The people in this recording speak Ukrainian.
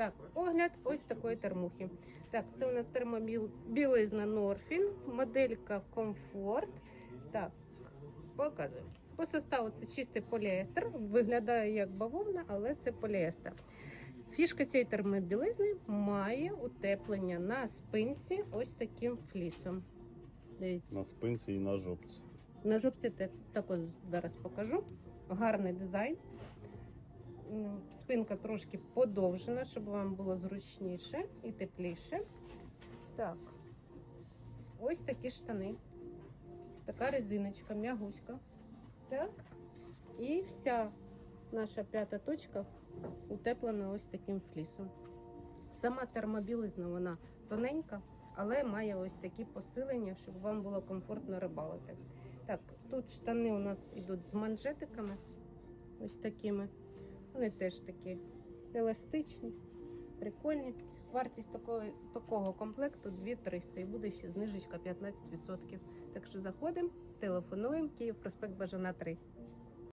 Так, огляд ось такої термухи. Так, це у нас термобілизна Норфін, моделька Комфорт. Так, показую. По составу це чистий поліестер. Виглядає як бавовна, але це поліестер. Фішка цієї термобілизни має утеплення на спинці ось таким флісом. Дивіться. На спинці і на жопці. На жопці також зараз покажу. Гарний дизайн. Спинка трошки подовжена, щоб вам було зручніше і тепліше. Так. Ось такі штани. Така резиночка, м'ягуська. Так. І вся наша п'ята точка утеплена ось таким флісом. Сама термобілизна вона тоненька, але має ось такі посилення, щоб вам було комфортно рибалити. Так, тут штани у нас йдуть з манжетиками, ось такими. Вони теж такі еластичні, прикольні. Вартість такого, такого комплекту 2300 і буде ще знижечка 15%. Так що заходимо, телефонуємо, Київ, проспект Бажана 3.